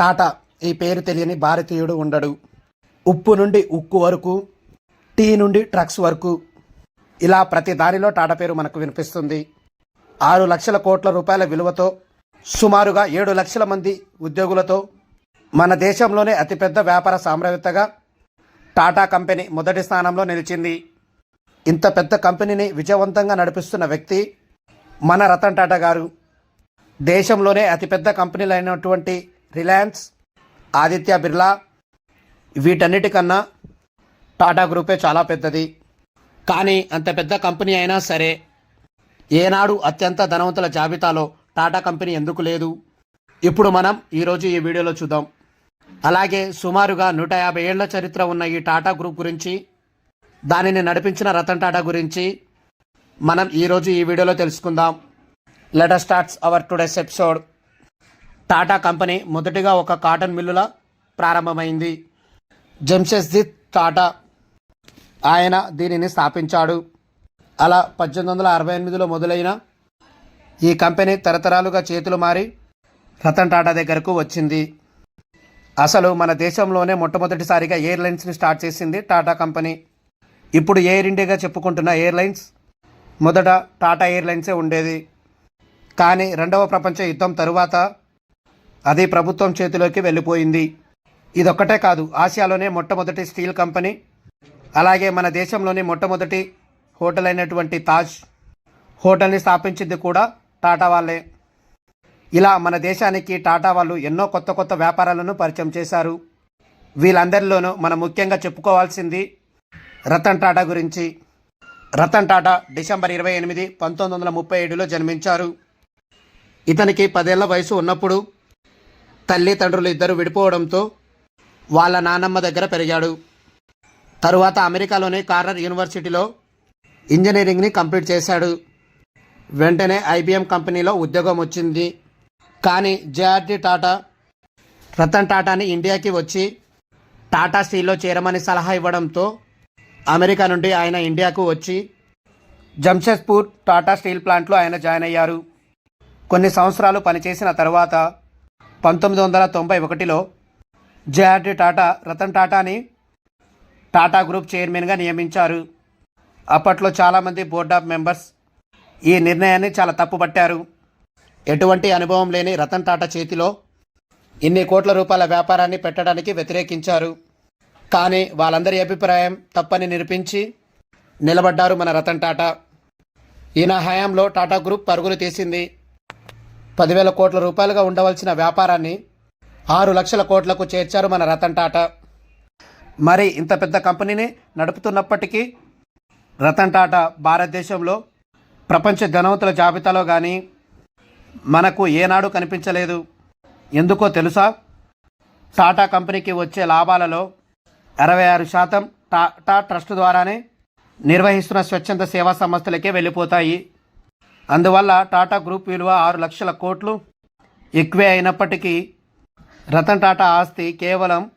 టాటా ఈ పేరు తెలియని భారతీయుడు ఉండడు. ఉప్పు నుండి ఉక్కు వరకు టీ నుండి ట్రక్స్ వరకు. ఇలా ప్రతి దానిలో టాటా పేరు మనకు వినిపిస్తుంది. ఆరు లక్షల కోట్ల రూపాయల విలువతో సుమారుగా ఏడు లక్షల మంది ఉద్యోగులతో మన దేశంలోనే అతిపెద్ద వ్యాపార సామ్రాజ్యతగా టాటా కంపెనీ మొదటి స్థానంలో నిలిచింది. ఇంత పెద్ద కంపెనీని విజయవంతంగా నడిపిస్తున్న వ్యక్తి మన రతన్ టాటా గారు. దేశంలోనే అతిపెద్ద కంపెనీలైనటువంటి రిలయన్స్ ఆదిత్య బిర్లా వీటన్నిటికన్నా టాటా గ్రూపే చాలా పెద్దది. కానీ అంత పెద్ద కంపెనీ అయినా సరే ఏనాడు అత్యంత ధనవంతుల జాబితాలో టాటా కంపెనీ ఎందుకు లేదు? ఇప్పుడు మనం ఈరోజు ఈ వీడియోలో చూద్దాం. అలాగే సుమారుగా నూట యాభై ఏళ్ళ చరిత్ర ఉన్న ఈ టాటా గ్రూప్ గురించి దానిని నడిపించిన రతన్ టాటా గురించి మనం ఈరోజు ఈ వీడియోలో తెలుసుకుందాం. Letter starts our today's episode Tata company మొదటిగా ఒక కాటన్ మిల్లుల ప్రారంభమైంది. జంషెద్జిత్ టాటా. ఆయన దీనిని స్థాపించాడు. అలా పద్దెనిమిది వందల అరవై ఎనిమిదిలో మొదలైన ఈ కంపెనీ తరతరాలుగా చేతులు మారి రతన్ టాటా దగ్గరకు వచ్చింది. అసలు మన దేశంలోనే మొట్టమొదటిసారిగా ఎయిర్లైన్స్ని స్టార్ట్ చేసింది టాటా కంపెనీ. ఇప్పుడు ఎయిర్ ఇండియాగా చెప్పుకుంటున్న ఎయిర్లైన్స్ మొదట టాటా ఎయిర్లైన్సే ఉండేది. కానీ రెండవ ప్రపంచ యుద్ధం తరువాత అది ప్రభుత్వం చేతిలోకి వెళ్ళిపోయింది. ఇదొక్కటే కాదు ఆసియాలోనే మొట్టమొదటి స్టీల్ కంపెనీ అలాగే మన దేశంలోని మొట్టమొదటి హోటల్ అయినటువంటి తాజ్ హోటల్ని స్థాపించింది కూడా టాటా వాళ్ళే. ఇలా మన దేశానికి టాటా వాళ్ళు ఎన్నో కొత్త కొత్త వ్యాపారాలను పరిచయం చేశారు. వీళ్ళందరిలోనూ మనం ముఖ్యంగా చెప్పుకోవాల్సింది రతన్ టాటా గురించి. రతన్ టాటా డిసెంబర్ ఇరవై ఎనిమిది పంతొమ్మిది వందల ముప్పై ఏడులో జన్మించారు. ఇతనికి పదేళ్ళ వయసు ఉన్నప్పుడు తల్లిదండ్రులు ఇద్దరు విడిపోవడంతో వాళ్ళ నానమ్మ దగ్గర పెరిగాడు. తరువాత అమెరికాలోని కార్నర్ యూనివర్సిటీలో ఇంజనీరింగ్ని కంప్లీట్ చేశాడు. వెంటనే ఐబిఎం కంపెనీలో ఉద్యోగం వచ్చింది. కానీ జేఆర్డి టాటా రతన్ టాటాని ఇండియాకి వచ్చి టాటా స్టీల్లో చేరమని సలహా ఇవ్వడంతో అమెరికా నుండి ఆయన ఇండియాకు వచ్చి జంషెద్పూర్ టాటా స్టీల్ ప్లాంట్లో ఆయన జాయిన్ అయ్యారు. కొన్ని సంవత్సరాలు పనిచేసిన తర్వాత పంతొమ్మిది వందల తొంభై ఒకటిలో జేఆర్డి టాటా రతన్ టాటాని టాటా గ్రూప్ చైర్మన్గా నియమించారు. అప్పట్లో చాలామంది బోర్డ్ ఆఫ్ మెంబర్స్ ఈ నిర్ణయాన్ని చాలా తప్పుపట్టారు. ఎటువంటి అనుభవం లేని రతన్ టాటా చేతిలో ఇన్ని కోట్ల రూపాయల వ్యాపారాన్ని పెట్టడానికి వ్యతిరేకించారు. కానీ వాళ్ళందరి అభిప్రాయం తప్పని నిరూపించి నిలబడ్డారు మన రతన్ టాటా. ఈయన హయాంలో టాటా గ్రూప్ పరుగులు తీసింది. పదివేల కోట్ల రూపాయలుగా ఉండవలసిన వ్యాపారాన్ని ఆరు లక్షల కోట్లకు చేర్చారు మన రతన్ టాటా. మరి ఇంత పెద్ద కంపెనీని నడుపుతున్నప్పటికీ రతన్ టాటా భారతదేశంలో ప్రపంచ ధనవంతుల జాబితాలో కానీ మనకు ఏనాడు కనిపించలేదు. ఎందుకో తెలుసా? టాటా కంపెనీకి వచ్చే లాభాలలో అరవై ఆరు శాతం టాటా ట్రస్ట్ ద్వారానే నిర్వహిస్తున్న స్వచ్ఛంద సేవా సంస్థలకే వెళ్ళిపోతాయి. అందువల్ల టాటా గ్రూప్ విలువ ఆరు లక్షల కోట్లు ఎక్కువే అయినప్పటికీ రతన్ టాటా ఆస్తి కేవలం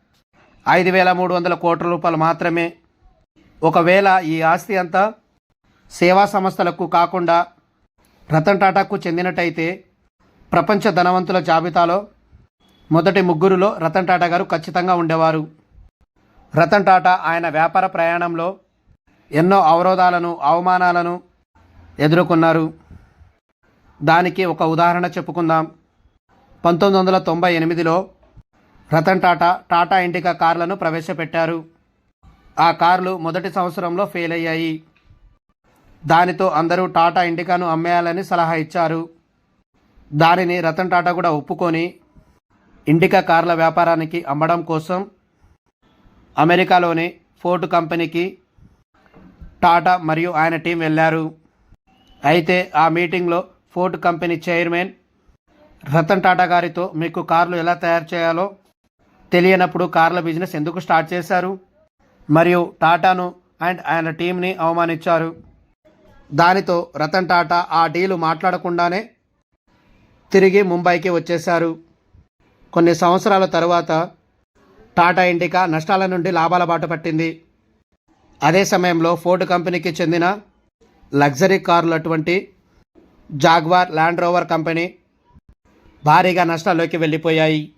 ఐదు వేల మూడు వందల కోట్ల రూపాయలు మాత్రమే. ఒకవేళ ఈ ఆస్తి అంతా సేవా సంస్థలకు కాకుండా రతన్ టాటాకు చెందినట్టయితే ప్రపంచ ధనవంతుల జాబితాలో మొదటి ముగ్గురులో రతన్ టాటా గారు ఖచ్చితంగా ఉండేవారు. రతన్ టాటా ఆయన వ్యాపార ప్రయాణంలో ఎన్నో అవరోధాలను అవమానాలను ఎదుర్కొన్నారు. దానికి ఒక ఉదాహరణ చెప్పుకుందాం. పంతొమ్మిది వందల తొంభై ఎనిమిదిలో రతన్ టాటా టాటా ఇండికా కార్లను ప్రవేశపెట్టారు. ఆ కార్లు మొదటి సంవత్సరంలో ఫెయిల్ అయ్యాయి దానితో అందరూ టాటా ఇండికాను అమ్మేయాలని సలహా ఇచ్చారు. దానిని రతన్ టాటా కూడా ఒప్పుకొని ఇండికా కార్ల వ్యాపారానికి అమ్మడం కోసం అమెరికాలోని ఫోర్డ్ కంపెనీకి టాటా మరియు ఆయన టీం వెళ్ళారు. అయితే ఆ మీటింగ్లో Ford company chairman Ratan Tata గారితో మీకు కార్లు ఎలా తయారు చేయాలో తెలియనప్పుడు కార్ల బిజినెస్ ఎందుకు స్టార్ట్ చేశారు? మరియు టాటాను అండ్ ఆయన టీంని అవమానించారు. దానితో రతన్ టాటా ఆ డీలు మాట్లాడకుండానే తిరిగి ముంబైకి వచ్చేశారు. కొన్ని సంవత్సరాల తరువాత టాటా ఇండికా నష్టాల నుండి లాభాల బాట పట్టింది. అదే సమయంలో ఫోర్డ్ కంపెనీకి చెందిన లగ్జరీ కార్లు అటువంటి జాగ్వార్ ల్యాండ్ రోవర్ కంపెనీ భారీగా నష్టాల్లోకి వెళ్ళిపోయాయి.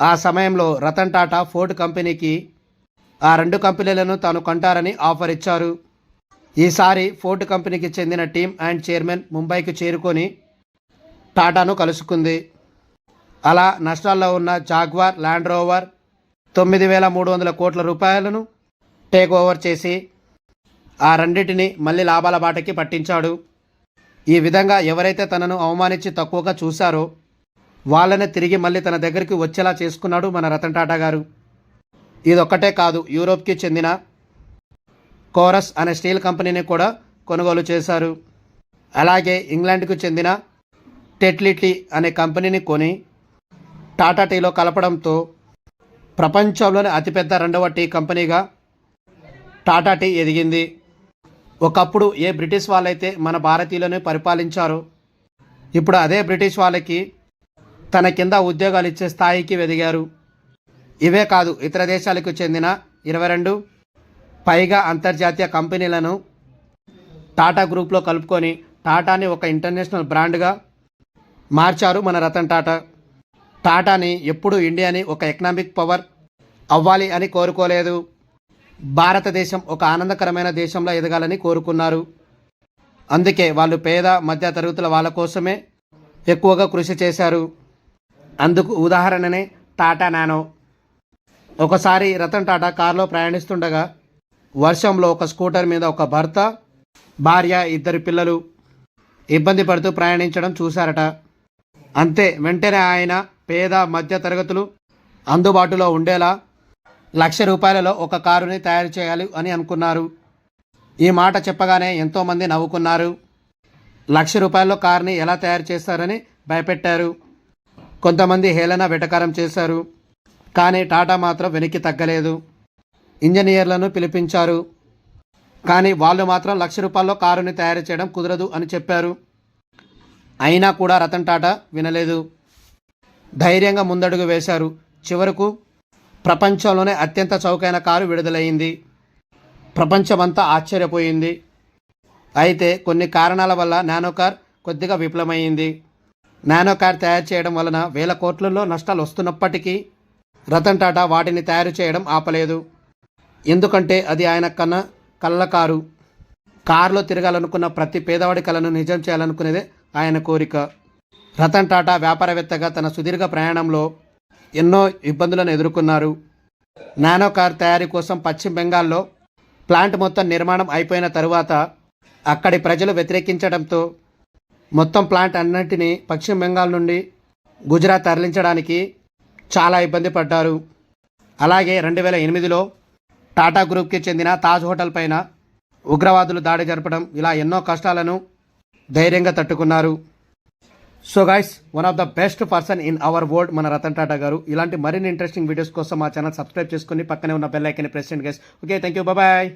ఆ సమయంలో రతన్ టాటా ఫోర్డ్ కంపెనీకి ఆ రెండు కంపెనీలను తాను కొంటారని ఆఫర్ ఇచ్చారు. ఈసారి ఫోర్డ్ కంపెనీకి చెందిన టీమ్ అండ్ చైర్మన్ ముంబైకి చేరుకొని టాటాను కలుసుకుంది. అలా నష్టాల్లో ఉన్న జాగ్వార్ ల్యాండ్ రోవర్ తొమ్మిది వేల మూడు వందల కోట్ల రూపాయలను టేక్ ఓవర్ చేసి ఆ రెండింటిని మళ్ళీ లాభాల బాటకి పట్టించాడు. ఈ విధంగా ఎవరైతే తనను అవమానించి తక్కువగా చూశారో వాళ్ళనే తిరిగి మళ్ళీ తన దగ్గరికి వచ్చేలా చేసుకున్నాడు మన రతన్ టాటా గారు. ఇదొక్కటే కాదు యూరోప్కి చెందిన కోరస్ అనే స్టీల్ కంపెనీని కూడా కొనుగోలు చేశారు. అలాగే ఇంగ్లాండ్కు చెందిన టెట్లిటీ అనే కంపెనీని కొని టాటా టీలో కలపడంతో ప్రపంచంలోనే అతిపెద్ద రెండవ టీ కంపెనీగా టాటా టీ ఎదిగింది. ఒకప్పుడు ఏ బ్రిటిష్ వాళ్ళైతే మన భారతీయులను పరిపాలించారో ఇప్పుడు అదే బ్రిటిష్ వాళ్ళకి తన కింద ఉద్యోగాలు ఇచ్చే స్థాయికి ఎదిగారు ఇవే కాదు ఇతర దేశాలకు చెందిన ఇరవై రెండు పైగా అంతర్జాతీయ కంపెనీలను టాటా గ్రూప్లో కలుపుకొని టాటాని ఒక ఇంటర్నేషనల్ బ్రాండ్గా మార్చారు మన రతన్ టాటా. టాటాని ఎప్పుడు ఇండియాని ఒక ఎకనామిక్ పవర్ అవ్వాలి అని కోరుకోలేదు. భారతదేశం ఒక ఆనందకరమైన దేశంలో ఎదగాలని కోరుకున్నారు. అందుకే వాళ్ళు పేద మధ్య తరగతుల వాళ్ళ కోసమే ఎక్కువగా కృషి చేశారు. అందుకు ఉదాహరణనే టాటా నానో. ఒకసారి రతన్ టాటా కారులో ప్రయాణిస్తుండగా వర్షంలో ఒక స్కూటర్ మీద ఒక భర్త భార్య ఇద్దరు పిల్లలు ఇబ్బంది పడుతూ ప్రయాణించడం చూశారట. అంతే వెంటనే ఆయన పేద మధ్య తరగతులు అందుబాటులో ఉండేలా లక్ష రూపాయలలో ఒక కారుని తయారు చేయాలి అని అనుకున్నారు. ఈ మాట చెప్పగానే ఎంతోమంది నవ్వుకున్నారు. లక్ష రూపాయల్లో కారుని ఎలా తయారు చేస్తారని భయపెట్టారు. కొంతమంది హేళన వెటకారం చేశారు. కానీ టాటా మాత్రం వెనక్కి తగ్గలేదు. ఇంజనీర్లను పిలిపించారు. కానీ వాళ్ళు మాత్రం లక్ష రూపాయల్లో కారుని తయారు చేయడం కుదరదు అని చెప్పారు. అయినా కూడా రతన్ టాటా వినలేదు. ధైర్యంగా ముందడుగు వేశారు. చివరకు ప్రపంచంలోనే అత్యంత చౌకైన కారు విడుదలైంది. ప్రపంచమంతా ఆశ్చర్యపోయింది. అయితే కొన్ని కారణాల వల్ల నానో కార్ కొద్దిగా విఫలమైంది. నానో కార్ తయారు చేయడం వలన వేల కోట్లలో నష్టాలు వస్తున్నప్పటికీ రతన్ టాటా వాటిని తయారు చేయడం ఆపలేదు. ఎందుకంటే అది ఆయన కన్నా కళ్ళ కారు. కారులో తిరగాలనుకున్న ప్రతి పేదవాడి కలను నిజం చేయాలనుకునేదే ఆయన కోరిక. రతన్ టాటా వ్యాపారవేత్తగా తన సుదీర్ఘ ప్రయాణంలో ఎన్నో ఇబ్బందులను ఎదుర్కొన్నారు. నానో కార్ తయారీ కోసం పశ్చిమ బెంగాల్లో ప్లాంట్ మొత్తం నిర్మాణం అయిపోయిన తరువాత అక్కడి ప్రజలు వ్యతిరేకించడంతో మొత్తం ప్లాంట్ అన్నింటినీ పశ్చిమ బెంగాల్ నుండి గుజరాత్ తరలించడానికి చాలా ఇబ్బంది పడ్డారు. అలాగే రెండు వేల ఎనిమిదిలో టాటా గ్రూప్కి చెందిన తాజ్ హోటల్ పైన ఉగ్రవాదులు దాడి జరపడం ఇలా ఎన్నో కష్టాలను ధైర్యంగా తట్టుకున్నారు. So guys one of the best person in our world మన రతన్ టాటా గారు. ఇలాంటి మరిన్ని ఇంట్రెస్టింగ్ వీడియోస్ కోసం మా ఛానల్ సబ్స్క్రైబ్ చేసుకుని పక్కనే ఉన్న bell icon president guys okay thank you bye